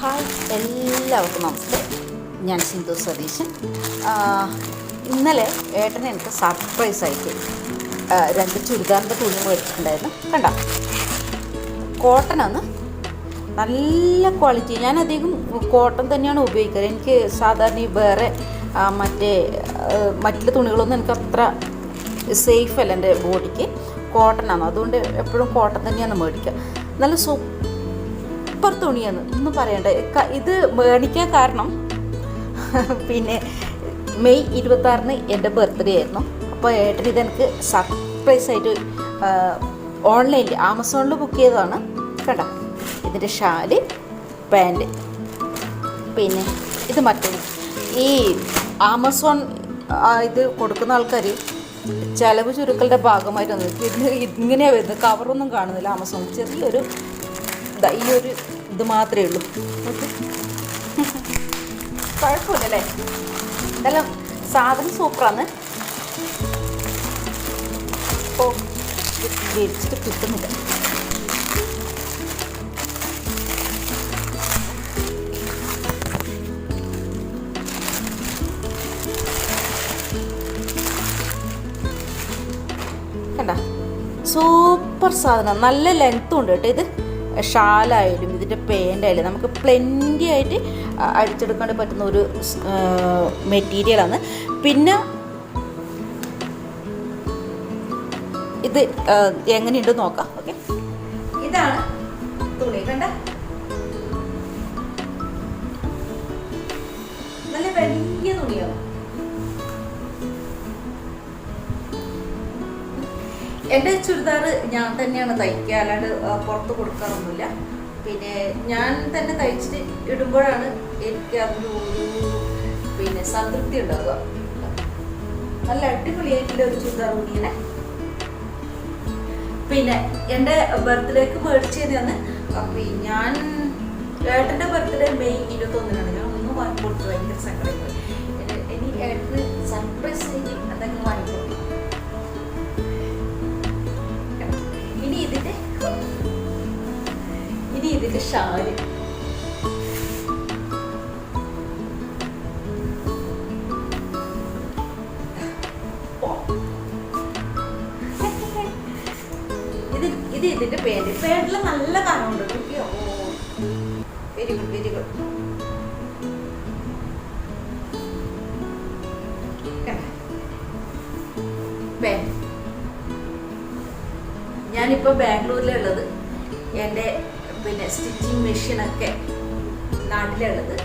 Hi എല്ലാവർക്കും നമസ്തേ. ഞാൻ സിന്ധു സതീശൻ. ഇന്നലെ ഏട്ടൻ എനിക്ക് സർപ്രൈസ് ആയിട്ട് രണ്ട് ചുരിദാറിന്റെ തുണി മേടിച്ചിട്ടുണ്ടായിരുന്നു. കണ്ട? കോട്ടനാണ് നല്ല ക്വാളിറ്റി ഞാൻ അധികം കോട്ടൺ തന്നെയാണ് ഉപയോഗിക്കാറ് എനിക്ക് സാധാരണ ഈ വേറെ മറ്റേ മറ്റുള്ള തുണികളൊന്നും എനിക്ക് അത്ര സേഫ് അല്ല എന്റെ ബോഡിക്ക് കോട്ടനാണ്. അതുകൊണ്ട് എപ്പോഴും കോട്ടൺ തന്നെയാണ് മേടിക്കുക. നല്ല സൂപ്പർ തുണിയാണ്. ഒന്നും പറയണ്ട. ഇത് മേടിക്കാൻ കാരണം പിന്നെ മെയ് ഇരുപത്താറിന് എന്റെ ബർത്ത്ഡേ ആയിരുന്നു. അപ്പോൾ ഏട്ടൻ ഇതെനിക്ക് സർപ്രൈസ് ആയിട്ട് ഓൺലൈനിൽ ആമസോണിൽ ബുക്ക് ചെയ്തതാണ്. കേട്ടോ ഇതിന്റെ ഷാൽ പാന്റ് പിന്നെ ഇത് മറ്റൊന്ന് ഈ ആമസോൺ ഇത് കൊടുക്കുന്ന ആൾക്കാർ ചിലവ് ചുരുക്കലിന്റെ ഭാഗമായിട്ട് വന്നത്. ഇങ്ങനെയാണ് വരുന്നത്. കവറൊന്നും കാണുന്നില്ല. ആമസോൺ. ചെറിയൊരു ഈ ഒരു ഇത് മാത്രമേ ഉള്ളൂ. കുഴപ്പമില്ലല്ലേ? എന്തായാലും സാധനം സൂപ്പറാണ് ഓ വിരിച്ചിട്ട് കിട്ടുന്നില്ല. സൂപ്പർ സാധനം. നല്ല ലെങ്ത്തും ഉണ്ട് കേട്ടോ ഇത്. ഷാലായാലും ഇതിന്റെ പേന്റായാലും നമുക്ക് പ്ലെന്റി ആയിട്ട് അടിച്ചെടുക്കാൻ പറ്റുന്ന ഒരു മെറ്റീരിയലാണ് പിന്നെ ഇത് എങ്ങനെയുണ്ട് നോക്കാം ഓക്കെ ഇതാണ് തുണി കണ്ട? നല്ല വലിയ തുണിയാണ് എന്റെ ചുരിദാർ ഞാൻ തന്നെയാണ് തയ്ക്കുക അല്ലാണ്ട് പുറത്ത് കൊടുക്കാറൊന്നുമില്ല. പിന്നെ ഞാൻ തന്നെ തയ്ച്ചിട്ട് ഇടുമ്പോഴാണ് എനിക്ക് അതിന്റെ ഒരു പിന്നെ സംതൃപ്തി ഉണ്ടാവുക. നല്ല അടിപൊളിയായിട്ടുള്ള ഒരു ചുരിദാർ തുണിയാണ് പിന്നെ എന്റെ ബർത്ത്ഡേക്ക് മേടിച്ചതാണ് അപ്പം ഞാൻ ഏട്ടന്റെ ബർത്ത്ഡേ മെയ് ഇരുപത്തൊന്നിനാണ്. ഞാൻ ഒന്നും വാങ്ങിക്കൊടുത്തു ഭയങ്കര സങ്കടം പോയി ഇനി ഏട്ടന് സർപ്രൈസ് എന്തെങ്കിലും ഇനി ഇതിന്റെ ഷാൽ. ഇത് ഇത് ഇതിന്റെ പേര്. പേരിൽ നല്ല കനമുണ്ട്. നോക്കിയോ വെരി ഗുഡ് വെരി ഗുഡ് ഞാനിപ്പോ ബാംഗ്ലൂരിലുള്ളത്. എന്റെ പിന്നെ സ്റ്റിച്ചിങ് മെഷീനൊക്കെ നാട്ടിലുള്ളത്.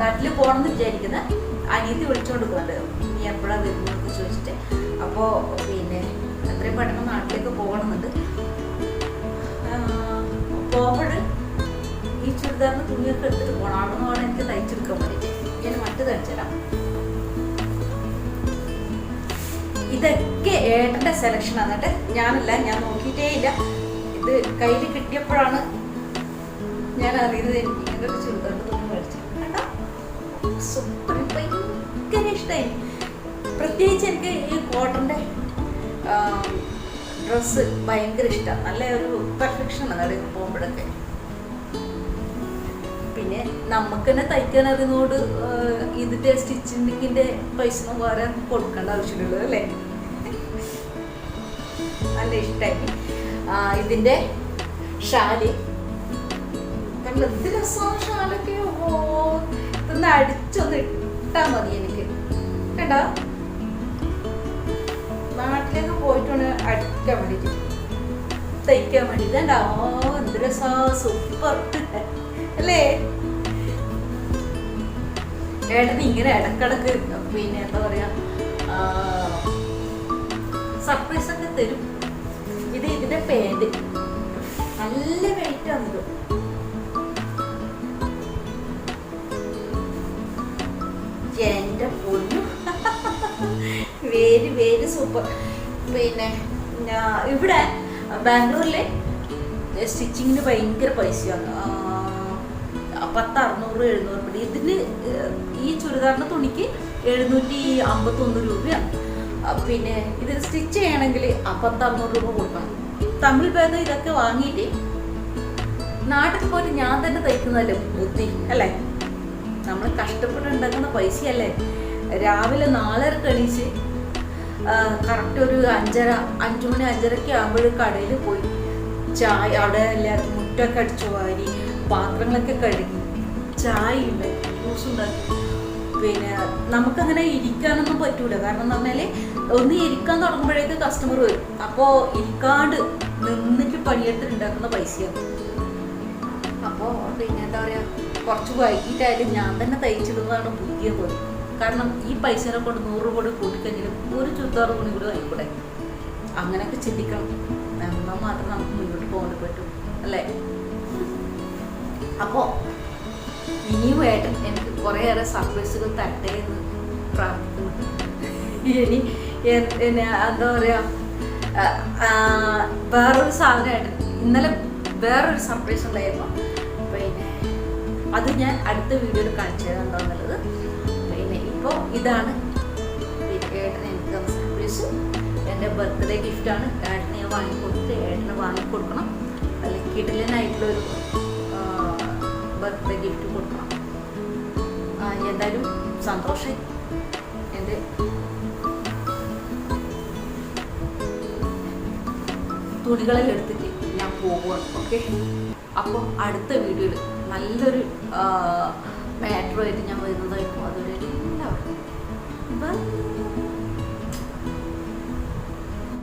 നാട്ടിൽ പോകണമെന്ന് വിചാരിക്കുന്ന. അനിയത്തി വിളിച്ചുകൊണ്ട് പോകുന്നുണ്ട് നീ എപ്പോഴാണ് വരുന്നതെന്ന് ചോദിച്ചിട്ട്. അപ്പോൾ പിന്നെ എത്രയും പെട്ടെന്ന് നാട്ടിലേക്ക് പോകണമെന്നുണ്ട് പോകുമ്പോൾ ഈ ചുരിദാറിന് തുണിയൊക്കെ എടുത്തിട്ട് പോകണം അവിടെ നിന്ന് വേണം എനിക്ക് തയ്ച്ചെടുക്കാൻ വേണ്ടിയിട്ട് ഞാൻ മറ്റു തയ്ച്ചുതരാം ഇതൊക്കെ ഏട്ടന്റെ സെലക്ഷൻ എന്നിട്ട് ഞാനല്ല ഞാൻ നോക്കിയിട്ടേ ഇല്ല. ഇത് കയ്യിൽ കിട്ടിയപ്പോഴാണ് ഞാൻ അറിയുന്നത് എനിക്ക് ഇങ്ങനെ ഒരു ചുരിദാർ തുണി മേടിച്ചു ഭയങ്കര ഇഷ്ടമായി പ്രത്യേകിച്ച് എനിക്ക് ഈ കോട്ടന്റെ ഡ്രസ്സ് ഭയങ്കര ഇഷ്ടമാണ് നല്ല ഒരു ആണ് അവിടെ പോകുമ്പോഴൊക്കെ. പിന്നെ നമുക്ക് തന്നെ തയ്ക്കാൻ അതിനോട് ഇതിന്റെ ഇതിന്റെ സ്റ്റിച്ചിങ്ങിന്റെ പൈസ വേറെ കൊടുക്കേണ്ട ആവശ്യമുള്ളൂ അല്ലേ? നല്ല ഇഷ്ടമായി ഇതിന്റെ ഷാലി ഷാലൊക്കെ ഇതൊന്ന് അടിച്ചൊന്ന് ഇട്ടാ മതി എനിക്ക്. കണ്ടോ? നാട്ടിലേക്ക് പോയിട്ടാണ് അടിക്കാൻ വേണ്ടിയിട്ട് തയ്ക്കാൻ വേണ്ടി. ഇതണ്ട ഓ എന്ത് രസാ സൂപ്പർ. അല്ലേ? ഏട്ടൻ ഇങ്ങനെ ഇടക്കിടക്ക് പിന്നെ എന്താ പറയാ സർപ്രൈസ് ഒക്കെ തരും. പേന്റ് നല്ല വെയിറ്റ് ഇത്. എന്റെ പൊന്നു. വേര് വേര് സൂപ്പർ. പിന്നെ ഇവിടെ ബാംഗ്ലൂരിലെ സ്റ്റിച്ചിങ്ങിന് ഭയങ്കര പൈസയാണ്. ആ, പത്ത് അറുന്നൂറ് എഴുന്നൂറ് രൂപ ഇതിന് ഈ ചുരിദാറിന്റെ തുണിക്ക് എഴുന്നൂറ്റി അമ്പത്തൊന്ന് രൂപയാണ്. പിന്നെ ഇത് സ്റ്റിച്ച് ചെയ്യണമെങ്കിൽ പത്ത് അറുന്നൂറ് രൂപ കൊടുക്കണം. തമിഴ് ഭേദം ഇതൊക്കെ വാങ്ങിയിട്ട് നാട്ടിൽ പോയിട്ട് ഞാൻ തന്നെ തയ്ക്കുന്നതല്ലേ ബുദ്ധി അല്ലേ? നമ്മൾ കഷ്ടപ്പെട്ട് ഉണ്ടാക്കുന്ന പൈസയല്ലേ? രാവിലെ നാലര കണിച്ച് കറക്റ്റ് ഒരു അഞ്ചര അഞ്ചുമണി അഞ്ചരയ്ക്ക് ആകുമ്പോഴും കടയിൽ പോയി. ചായ അവിടെ എല്ലാവർക്കും മുറ്റൊക്കെ അടിച്ചു വാരി പാത്രങ്ങളൊക്കെ കഴുകി. ചായ ഉണ്ടാക്കി ജ്യൂസ് ഉണ്ടാക്കി. പിന്നെ നമുക്കങ്ങനെ ഇരിക്കാനൊന്നും പറ്റൂല. കാരണം എന്ന് പറഞ്ഞാൽ ഒന്ന് ഇരിക്കാൻ തുടങ്ങുമ്പോഴേക്ക് കസ്റ്റമർ വരും. അപ്പോൾ ഇരിക്കാണ്ട് നിന്നിട്ട് പണിയെടുത്ത് ഉണ്ടാക്കുന്ന പൈസയാണ് അപ്പോൾ പിന്നെ എന്താ പറയുക കുറച്ച് വൈകിട്ടായാലും ഞാൻ തന്നെ തയ്ച്ചിടുന്നതാണ് പുതിയ പോലെ. കാരണം ഈ പൈസനെ കൊണ്ട് നൂറ് കൂടി കൂട്ടിക്കഴിഞ്ഞാലും ഒരു ചുരിദാറ് തുണി കൂടി ആയിക്കൂടെ അങ്ങനെയൊക്കെ ചിന്തിക്കണം. എന്നാൽ മാത്രം നമുക്ക് മുന്നോട്ട് പോകാൻ പറ്റും അല്ലേ? അപ്പോ ഇനിയും ഏട്ടൻ എനിക്ക് കുറേയേറെ സർപ്രൈസുകൾ തരട്ടെ എന്ന് പ്രാർത്ഥിക്കുന്നു. ഇനി എന്താ പറയുക വേറൊരു സാധനമായിട്ട് ഇന്നലെ വേറൊരു സർപ്രൈസ് ഉണ്ടായിരുന്നു. പിന്നെ അത് ഞാൻ അടുത്ത വീഡിയോയിൽ കാണിച്ചു തരാണ്ടോ എന്നുള്ളത്. പിന്നെ ഇപ്പോൾ ഇതാണ് ഏട്ടന് എനിക്ക് സർപ്രൈസ് എന്റെ ബർത്ത്ഡേ ഗിഫ്റ്റാണ് ഏട്ടനെ ഞാൻ വാങ്ങിക്കൊടുത്ത് ഏട്ടന് വാങ്ങിക്കൊടുക്കണം അല്ലെങ്കിൽ കിടലനായിട്ടുള്ളൊരു ബർത്ത്ഡേ ഗിഫ്റ്റ് കൊടുക്കണം. എന്തായാലും സന്തോഷം എന്റെ തുണികളെല്ലാം എടുത്തിട്ട് ഞാൻ പോവുകയാണ് ഓക്കെ അപ്പോൾ അടുത്ത വീഡിയോയിൽ നല്ലൊരു മാറ്ററുമായിട്ട് ഞാൻ വരുന്നതായിരിക്കും. അതുവരെ എല്ലാവർക്കും